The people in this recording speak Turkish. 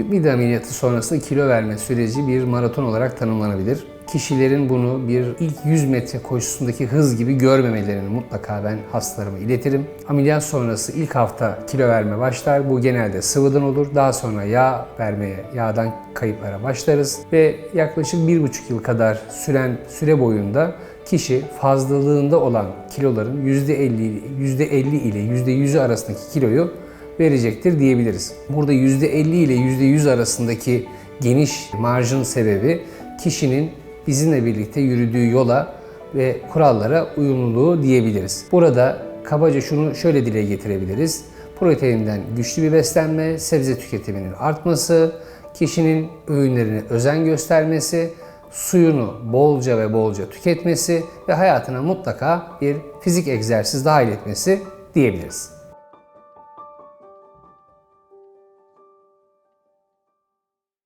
Tüp mide ameliyatı sonrası kilo verme süreci bir maraton olarak tanımlanabilir. Kişilerin bunu bir ilk 100 metre koşusundaki hız gibi görmemelerini mutlaka ben hastalarıma iletirim. Ameliyat sonrası ilk hafta kilo verme başlar. Bu genelde sıvıdan olur. Daha sonra yağ vermeye, yağdan kayıplara başlarız. Ve yaklaşık 1,5 yıl kadar süren süre boyunda kişi fazlalığında olan kiloların %50, %50 ile %100'ü arasındaki kiloyu verecektir diyebiliriz. Burada %50 ile %100 arasındaki geniş marjın sebebi kişinin bizimle birlikte yürüdüğü yola ve kurallara uyumluluğu diyebiliriz. Burada kabaca şunu şöyle dile getirebiliriz. Proteinden güçlü bir beslenme, sebze tüketiminin artması, kişinin öğünlerine özen göstermesi, suyunu bolca ve bolca tüketmesi ve hayatına mutlaka bir fizik egzersiz dahil etmesi diyebiliriz.